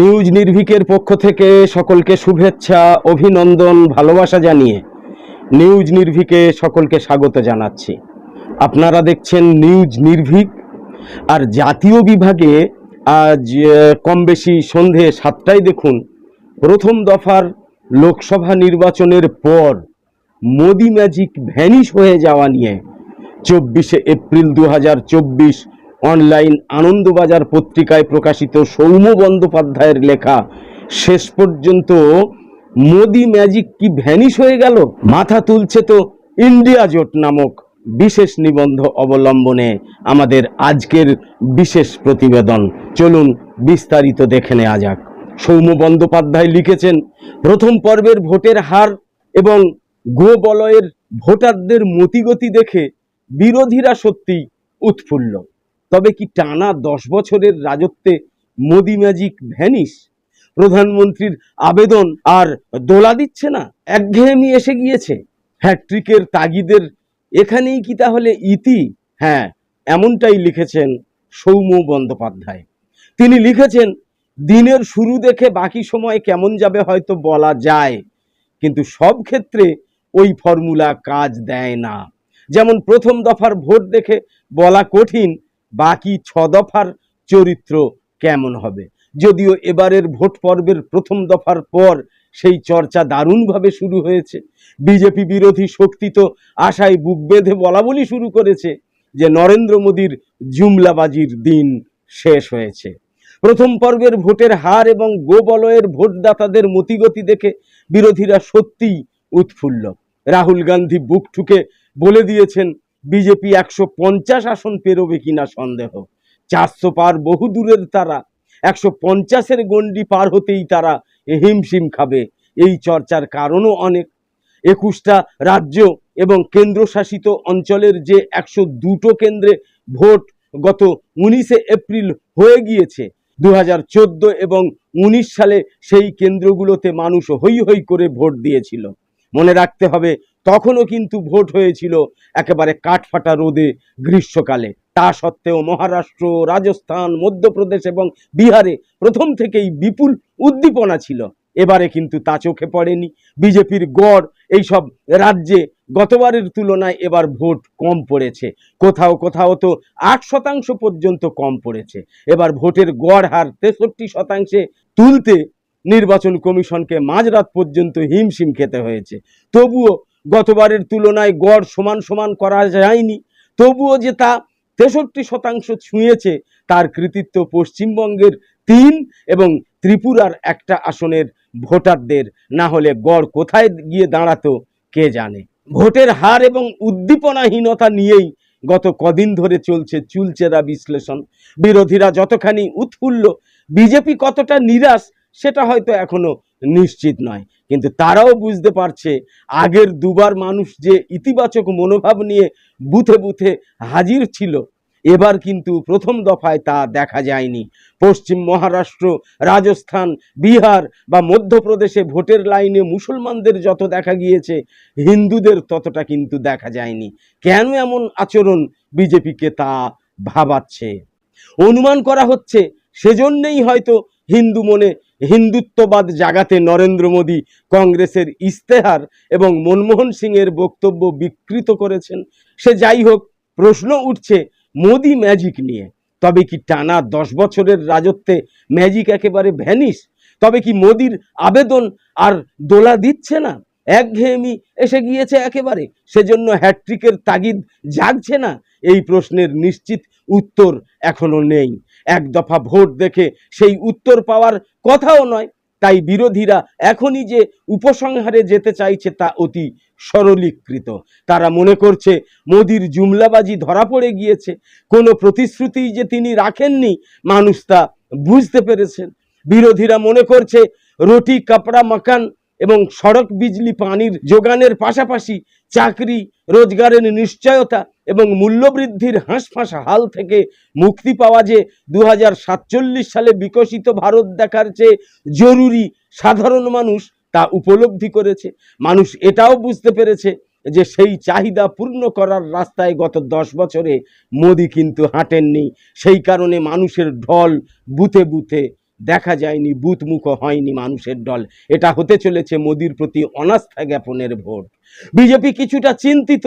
News নির্ভীকের পক্ষ থেকে সকলকে শুভেচ্ছা, অভিনন্দন, ভালোবাসা জানিয়ে নিউজ নির্ভীকে সকলকে স্বাগত জানাচ্ছি। আপনারা দেখছেন নিউজ নির্ভীক, আর জাতীয় বিভাগে আজ কম বেশি সন্ধে সাতটায় দেখুন, প্রথম দফার লোকসভা নির্বাচনের পর মোদি ম্যাজিক ভ্যানিশ হয়ে যাওয়া নিয়ে চব্বিশে এপ্রিল দু অনলাইন আনন্দবাজার পত্রিকায় প্রকাশিত সৌম্য বন্দ্যোপাধ্যায়ের লেখা, শেষ পর্যন্ত মোদি ম্যাজিক কি ভ্যানিশ হয়ে গেল? মাথা তুলছে তো ইন্ডিয়া জোট নামক বিশেষ নিবন্ধ অবলম্বনে আমাদের আজকের বিশেষ প্রতিবেদন। চলুন বিস্তারিত দেখে নেওয়া যাক। সৌম্য বন্দ্যোপাধ্যায় লিখেছেন, প্রথম পর্বের ভোটের হার এবং গো বলয়ের ভোটারদের মতিগতি দেখে বিরোধীরা সত্যি উৎফুল্ল। তবে কি টানা দশ বছরের রাজত্বে মোদি ম্যাজিক ভ্যানিশ? প্রধানমন্ত্রীর আবেদন আর দোলা দিচ্ছে না? একঘেয়েমি এসে গিয়েছে। হ্যাট্রিকের তাগিদের এখানেই কি তাহলে ইতি? হ্যাঁ এমনটাই লিখেছেন সৌম্য বন্দ্যোপাধ্যায়। তিনি লিখেছেন, দিনের শুরু দেখে বাকি সময় কেমন যাবে হয়তো বলা যায়, কিন্তু সব ক্ষেত্রে ওই ফর্মুলা কাজ দেয় না। যেমন প্রথম দফার ভোট দেখে বলা কঠিন বাকি ছ দফার চরিত্র কেমন হবে? যদিও এবারের ভোট পর্বের প্রথম দফার পর সেই চর্চা দারুণভাবে শুরু হয়েছে। বিজেপি বিরোধী শক্তি তো আশায় বুক বেঁধে বলা বলি শুরু করেছে যে নরেন্দ্র মোদীর জুমলাবাজির দিন শেষ হয়েছে। প্রথম পর্বের ভোটের হার এবং গোবলয়ের ভোটদাতাদের মতিগতি দেখে বিরোধীরা সত্যিই উৎফুল্ল। রাহুল গান্ধী বুক ঠুকে বলে দিয়েছেন বিজেপি একশো পঞ্চাশ আসন পেরোবে কিনা সন্দেহ। চারশো পার বহু দূরের তারা, একশো পঞ্চাশের গণ্ডি পার হতেই তারা হিমশিম খাবে। এই চর্চার কারণও অনেক। একুশটা রাজ্য এবং কেন্দ্রশাসিত অঞ্চলের যে একশো দুটো কেন্দ্রে ভোট গত উনিশে এপ্রিল হয়ে গিয়েছে দু হাজার চোদ্দ এবং উনিশ সালে সেই কেন্দ্রগুলোতে মানুষ হই হই করে ভোট দিয়েছিল। মনে রাখতে হবে। তখনও কিন্তু ভোট হয়েছিল একেবারে কাঠফাটা রোদে গ্রীষ্মকালে। তা সত্ত্বেও মহারাষ্ট্র, রাজস্থান, মধ্যপ্রদেশ এবং বিহারে প্রথম থেকেই বিপুল উদ্দীপনা ছিল। এবারে কিন্তু তা চোখে পড়েনি। বিজেপির গড় এইসব রাজ্যে গতবারের তুলনায় এবার ভোট কম পড়েছে। কোথাও কোথাও তো আট শতাংশ পর্যন্ত কম পড়েছে। এবার ভোটের গড় হার তেষট্টি শতাংশে তুলতে নির্বাচন কমিশনকে মাঝরাত পর্যন্ত হিমশিম খেতে হয়েছে। তবুও গতবারের তুলনায় গড় সমান সমান করা যায়নি। তবুও যে তা তেষট্টি শতাংশ ছুঁয়েছে, তার কৃতিত্ব পশ্চিমবঙ্গের তিন এবং ত্রিপুরার একটা আসনের ভোটারদের। না হলে গড় কোথায় গিয়ে দাঁড়াতো, কে জানে? ভোটের হার এবং উদ্দীপনাহীনতা নিয়েই গত কদিন ধরে চলছে চুলচেরা বিশ্লেষণ। বিরোধীরা যতখানি উৎফুল্ল, বিজেপি কতটা নিরাশ সেটা হয়তো এখনও নিশ্চিত নয়। কিন্তু তারাও বুঝতে পারছে, আগের দুবার মানুষ যে ইতিবাচক মনোভাব নিয়ে বুথে বুথে হাজির ছিল, এবার কিন্তু প্রথম দফায় তা দেখা যায়নি। পশ্চিম মহারাষ্ট্র, রাজস্থান, বিহার বা মধ্যপ্রদেশে ভোটের লাইনে মুসলমানদের যত দেখা গিয়েছে, হিন্দুদের ততটা কিন্তু দেখা যায়নি। কেন এমন আচরণ বিজেপিকে তা ভাবাচ্ছে? অনুমান করা হচ্ছে সেজন্যেই হয়তো হিন্দু মনে হিন্দুত্ববাদ জাগাতে নরেন্দ্র মোদী কংগ্রেসের ইস্তেহার এবং মনমোহন সিংয়ের বক্তব্য বিকৃত করেছেন। সে যাই হোক, প্রশ্ন উঠছে মোদি ম্যাজিক নিয়ে। তবে কি টানা দশ বছরের রাজত্বে ম্যাজিক একেবারে ভ্যানিশ তবে কি মোদির আবেদন আর দোলা দিচ্ছে না? একঘেয়েমি এসে গিয়েছে একেবারে। সেজন্য হ্যাট্রিকের তাগিদ জাগছে না? এই প্রশ্নের নিশ্চিত উত্তর এখনও নেই। এক দফা ভোট দেখে সেই উত্তর পাওয়ার কথাও নয়। তাই বিরোধীরা এখনই যে উপসংহারে যেতে চাইছে তা অতি সরলীকৃত। তারা মনে করছে মোদির জুমলাবাজি ধরা পড়ে গিয়েছে। কোনো প্রতিশ্রুতি যে তিনি রাখেননি, মানুষ তা বুঝতে পেরেছেন। বিরোধীরা মনে করছে রুটি, কাপড়া মাকান এবং সড়ক বিজলি পানির যোগানের পাশাপাশি চাকরি, রোজগারের নিশ্চয়তা এবং মূল্যবৃদ্ধির হাঁসফাঁস হাল থেকে মুক্তি পাওয়া যে দু হাজার সাতচল্লিশ সালে বিকশিত ভারত দেখার চেয়ে জরুরি সাধারণ মানুষ তা উপলব্ধি করেছে। মানুষ এটাও বুঝতে পেরেছে যে সেই চাহিদা পূর্ণ করার রাস্তায় গত দশ বছরে মোদি কিন্তু হাঁটেননি। সেই কারণে মানুষের ঢল বুথে বুথে দেখা যায়নি বুথমুখ হয়নি মানুষের দল। এটা হতে চলেছে মোদির প্রতি অনাস্থা জ্ঞাপনের ভোট। বিজেপি কিছুটা চিন্তিত,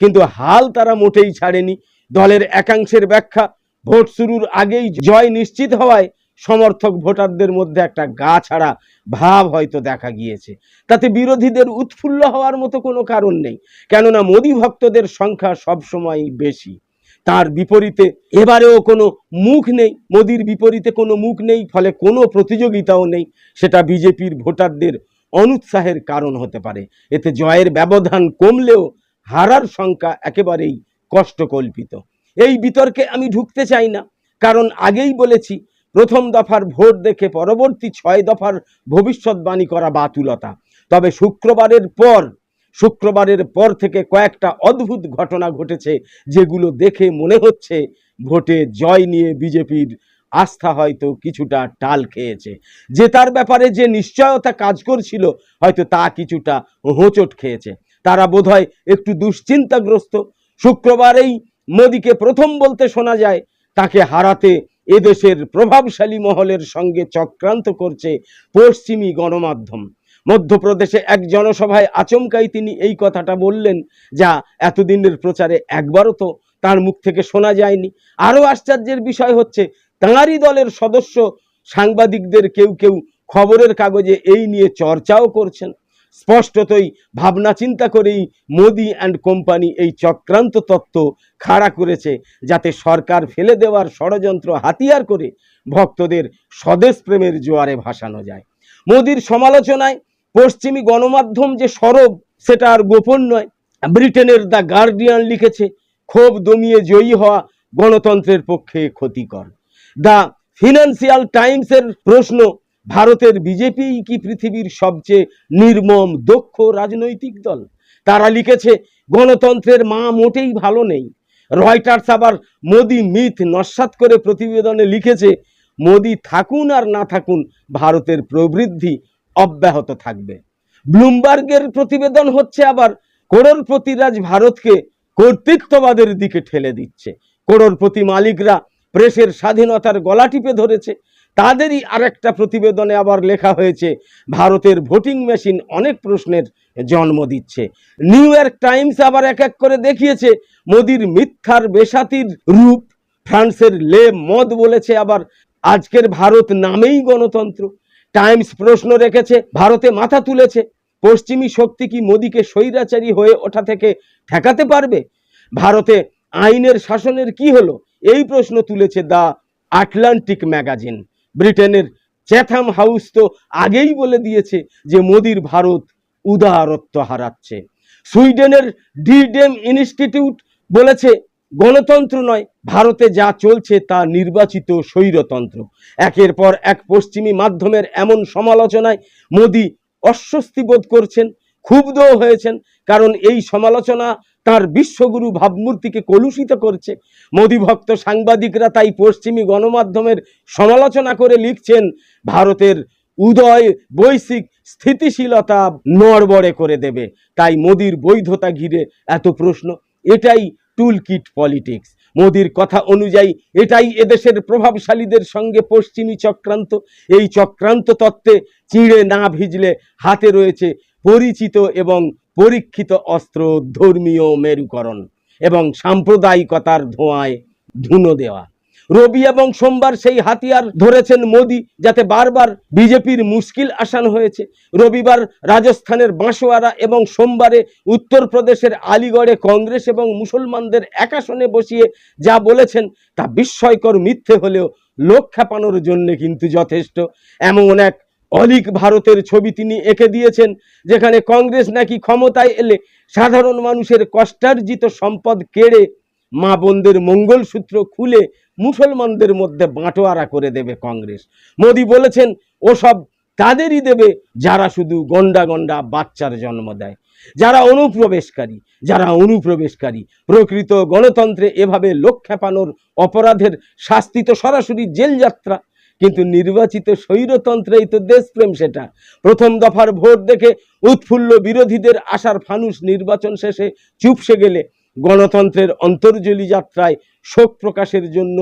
কিন্তু হাল তারা মোটেই ছাড়েনি। দলের একাংশের ব্যাখ্যা, ভোট শুরুর আগেই জয় নিশ্চিত হওয়ায় সমর্থক ভোটারদের মধ্যে একটা গা ছাড়া ভাব হয়তো দেখা গিয়েছে। তাতে বিরোধীদের উৎফুল্ল হওয়ার মতো কোনো কারণ নেই। কেননা মোদি ভক্তদের সংখ্যা সবসময়ই বেশি। তার বিপরীতে এবারেও কোনো মুখ নেই, মোদির বিপরীতে কোনো মুখ নেই, ফলে কোনো প্রতিযোগিতাও নেই। সেটা বিজেপির ভোটারদের অনুৎসাহের কারণ হতে পারে। এতে জয়ের ব্যবধান কমলেও হারার সংখ্যা একেবারেই কষ্টকল্পিত। এই বিতর্কে আমি ঢুকতে চাই না, কারণ আগেই বলেছি, প্রথম দফার ভোট দেখে পরবর্তী ছয় দফার ভবিষ্যৎবাণী করা বাতুলতা। তবে শুক্রবারের পর শুক্রবারের পর থেকে কয়েকটা অদ্ভুত ঘটনা ঘটেছে যেগুলো দেখে মনে হচ্ছে ভোটে জয় নিয়ে বিজেপির আস্থা হয়তো কিছুটা টাল খেয়েছে। জেতার ব্যাপারে যে নিশ্চয়তা কাজ করছিল, হয়তো তা কিছুটা হোঁচট খেয়েছে। তারা বোধহয় একটু দুশ্চিন্তাগ্রস্ত। শুক্রবারেই মোদিকে প্রথম বলতে শোনা যায়, তাকে হারাতে এদেশের প্রভাবশালী মহলের সঙ্গে চক্রান্ত করছে পশ্চিমী গণমাধ্যম। মধ্যপ্রদেশে এক জনসভায় আচমকাই তিনি এই কথাটা বললেন যা এতদিনের প্রচারে একবারও তো তার মুখ থেকে শোনা যায়নি। আরও আশ্চর্যের বিষয় হচ্ছে, তাঁরই দলের সদস্য সাংবাদিকদের কেউ কেউ খবরের কাগজে এই নিয়ে চর্চাও করছেন। স্পষ্টতই ভাবনা চিন্তা করেই মোদি অ্যান্ড কোম্পানি এই চক্রান্ত তত্ত্ব খাড়া করেছে, যাতে সরকার ফেলে দেওয়ার ষড়যন্ত্র হাতিয়ার করে ভক্তদের স্বদেশ প্রেমের জোয়ারে ভাসানো যায়। মোদির সমালোচনায় পশ্চিমী গণমাধ্যম যে সরব, সেটা আর গোপন নয়। ব্রিটেনের দ্য গার্ডিয়ান লিখেছে, ক্ষোভ দমিয়ে জয়ী হওয়া গণতন্ত্রের পক্ষে ক্ষতিকর। দ্য ফিনান্সিয়াল টাইমসের প্রশ্ন, ভারতের বিজেপি কি পৃথিবীর সবচেয়ে নির্মম, দক্ষ রাজনৈতিক দল? তারা লিখেছে, গণতন্ত্রের মা মোটেই ভালো নেই। রয়টার্স আবার মোদি মিথ নস্বাত করে প্রতিবেদনে লিখেছে, মোদি থাকুন আর না থাকুন, ভারতের প্রবৃদ্ধি অব্যাহত থাকবে। ব্লুমবার্গের প্রতিবেদন হচ্ছে আবার করোড়পতিরাজ ভারতকে কর্তৃত্ববাদের দিকে ঠেলে দিচ্ছে। করোড়পতি মালিকরা প্রেসের স্বাধীনতার গলা টিপে ধরেছে। তাদেরই আরেকটা প্রতিবেদনে আবার লেখা হয়েছে, ভারতের ভোটিং মেশিন অনেক প্রশ্নের জন্ম দিচ্ছে। নিউ ইয়র্ক টাইমস আবার এক এক করে দেখিয়েছে, মোদির মিথ্যার বেসাতির রূপ। ফ্রান্সের লে মদ বলেছে আবার, আজকের ভারত নামেই গণতন্ত্র। টাইমস প্রশ্ন রেখেছে, ভারতে মাথা তুলেছে। পশ্চিমী শক্তি কি মোদিকে স্বৈরাচারী হয়ে ওঠা থেকে ঠেকাতে পারবে? ভারতে আইনের শাসনের কি হলো? এই প্রশ্ন তুলেছে দ্য আটলান্টিক ম্যাগাজিন। ব্রিটেনের চ্যাথাম হাউস তো আগেই বলে দিয়েছে যে মোদির ভারত উদারত্ব হারাচ্ছে। সুইডেনের ডিডেম ইনস্টিটিউট বলেছে গণতন্ত্র নয়, ভারতে যা চলছে তা নির্বাচিত স্বৈরতন্ত্র। একের পর এক পশ্চিমী মাধ্যমের এমন সমালোচনায় মোদি অস্বস্তি বোধ করছেন, ক্ষুব্ধও হয়েছেন, কারণ এই সমালোচনা তার বিশ্বগুরু ভাবমূর্তিকে কলুষিত করছে। মোদি ভক্ত সাংবাদিকরা তাই পশ্চিমী গণমাধ্যমের সমালোচনা করে লিখছেন, ভারতের উদয় বৈশ্বিক স্থিতিশীলতা নড়বড়ে করে দেবে। তাই মোদির বৈধতা ঘিরে এত প্রশ্ন। এটাই টুল কিট পলিটিক্স মোদির কথা অনুযায়ী এটাই এদেশের প্রভাবশালীদের সঙ্গে পশ্চিমী চক্রান্ত। এই চক্রান্ত তত্ত্বে চিঁড়ে না ভিজলে হাতে রয়েছে পরিচিত এবং পরীক্ষিত অস্ত্র ধর্মীয় মেরুকরণ এবং সাম্প্রদায়িকতার ধোঁয়ায় ধুনো দেওয়া। রবি এবং সোমবার সেই হাতিয়ার ধরেছেন মোদি, যাতে বারবার বিজেপির মুশকিল আসান হয়েছে। রবিবার রাজস্থানের বাঁশোয়ারা এবং সোমবারে উত্তরপ্রদেশের আলিগড়ে কংগ্রেস এবং মুসলমানদের একাশনে বসিয়ে যা বলেছেন, তা বিস্ময়কর মিথ্যে হলেও লোক খেপানোর জন্য কিন্তু যথেষ্ট। এমন এক অলিক ভারতের ছবি তিনি এঁকে দিয়েছেন, যেখানে কংগ্রেস নাকি ক্ষমতায় এলে সাধারণ মানুষের কষ্টার্জিত সম্পদ কেড়ে মা বোনদের মঙ্গলসূত্র খুলে মুসলমানদের মধ্যে বাঁটোয়ারা করে দেবে কংগ্রেস। মোদি বলেছেন, ওসব তাদেরই দেবে যারা শুধু গন্ডা গন্ডা বাচ্চার জন্ম দেয়। যারা অনুপ্রবেশকারী যারা অনুপ্রবেশকারী, প্রকৃত গণতন্ত্রে এভাবে লোক খেপানোর অপরাধের শাস্তি তো সরাসরি জেলযাত্রা কিন্তু নির্বাচিত স্বৈরতন্ত্রেই তো দেশপ্রেম সেটা। প্রথম দফার ভোট দেখে উৎফুল্ল বিরোধীদের আশার ফানুষ নির্বাচন শেষে চুপসে গেলে গণতন্ত্রের অন্তর্জলি যাত্রায় শোক প্রকাশের জন্য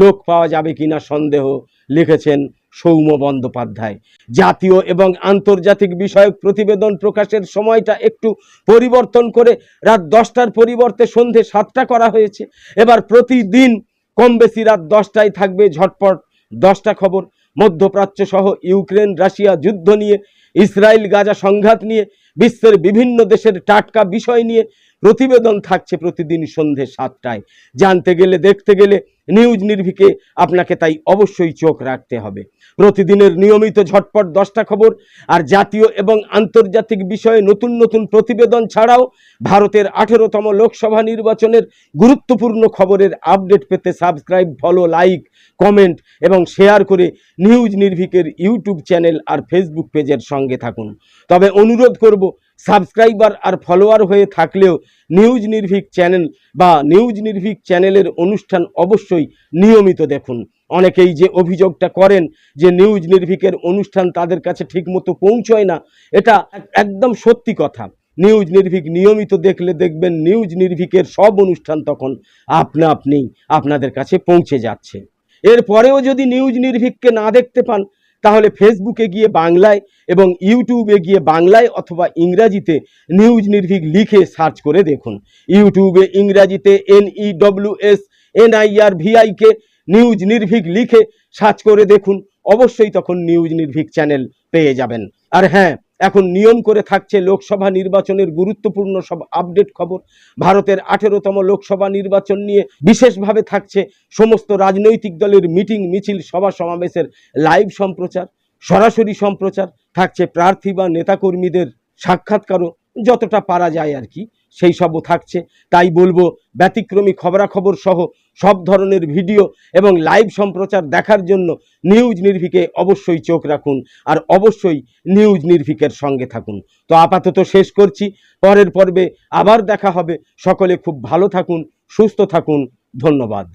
লোক পাওয়া যাবে কিনা সন্দেহ লিখেছেন সৌম্য বন্দ্যোপাধ্যায়। জাতীয় এবং আন্তর্জাতিক বিষয়ক প্রতিবেদন প্রকাশের সময়টা একটু পরিবর্তন করে রাত দশটার পরিবর্তে সন্ধে সাতটা করা হয়েছে। এবার প্রতিদিন কম বেশি রাত দশটায় থাকবে ঝটপট দশটা খবর। মধ্যপ্রাচ্য সহ ইউক্রেন, রাশিয়া যুদ্ধ নিয়ে, ইসরায়েল, গাজা সংঘাত নিয়ে, বিশ্বের বিভিন্ন দেশের টাটকা বিষয় নিয়ে প্রতিবেদন থাকছে প্রতিদিন সন্ধে সাতটায়। জানতে গেলে, দেখতে গেলে, নিউজ নির্ভিকে আপনাকে তাই অবশ্যই চোখ রাখতে হবে। প্রতিদিনের নিয়মিত ঝটপট দশটা খবর আর জাতীয় এবং আন্তর্জাতিক বিষয়ে নতুন নতুন প্রতিবেদন ছাড়াও ভারতের আঠেরোতম লোকসভা নির্বাচনের গুরুত্বপূর্ণ খবরের আপডেট পেতে সাবস্ক্রাইব, ফলো, লাইক, কমেন্ট এবং শেয়ার করে নিউজ নির্ভিকের ইউটিউব চ্যানেল আর ফেসবুক পেজের সঙ্গে থাকুন। তবে অনুরোধ করব সাবস্ক্রাইবার আর ফলোয়ার হয়ে থাকলেও নিউজ নির্ভীক চ্যানেল বা নিউজ নির্ভীক চ্যানেলের অনুষ্ঠান অবশ্যই নিয়মিত দেখুন। অনেকেই যে অভিযোগটা করেন যে নিউজ নির্ভীকের অনুষ্ঠান তাদের কাছে ঠিকমতো পৌঁছয় না, এটা একদম সত্যি কথা। নিউজ নির্ভীক নিয়মিত দেখলে দেখবেন নিউজ নির্ভীকের সব অনুষ্ঠান তখন আপনা আপনি আপনাদের কাছে পৌঁছে যাচ্ছে। এরপরেও যদি নিউজ নির্ভীককে না দেখতে পান তাহলে ফেসবুকে গিয়ে বাংলায় এবং ইউটিউবে গিয়ে বাংলায় অথবা ইংরাজিতে নিউজ নির্ভীক লিখে সার্চ করে দেখুন। ইউটিউবে ইংরাজিতে N E W S N I R V I K news নির্ভীক লিখে সার্চ করে দেখুন। অবশ্যই তখন নিউজ নির্ভীক চ্যানেল পেয়ে যাবেন। আর হ্যাঁ এখন নিয়ম করে থাকছে লোকসভা নির্বাচনের গুরুত্বপূর্ণ সব আপডেট খবর। ভারতের আঠেরোতম লোকসভা নির্বাচন নিয়ে বিশেষভাবে থাকছে সমস্ত রাজনৈতিক দলের মিটিং, মিছিল, সভা সমাবেশের লাইভ সম্প্রচার, সরাসরি সম্প্রচার। থাকছে প্রার্থী বা নেতাকর্মীদের সাক্ষাৎকারও। যতটা পারা যায় আর কি, সেই সবও থাকছে। তাই বলব, ব্যতিক্রমী খবরাখবর সহ সব ধরনের ভিডিও এবং লাইভ সম্প্রচার দেখার জন্য নিউজ নির্ভিকে অবশ্যই চোখ রাখুন আর অবশ্যই নিউজ নির্ভিকের সঙ্গে থাকুন। তো আপাতত শেষ করছি, পরের পর্বে আবার দেখা হবে। সকলে খুব ভালো থাকুন, সুস্থ থাকুন, ধন্যবাদ।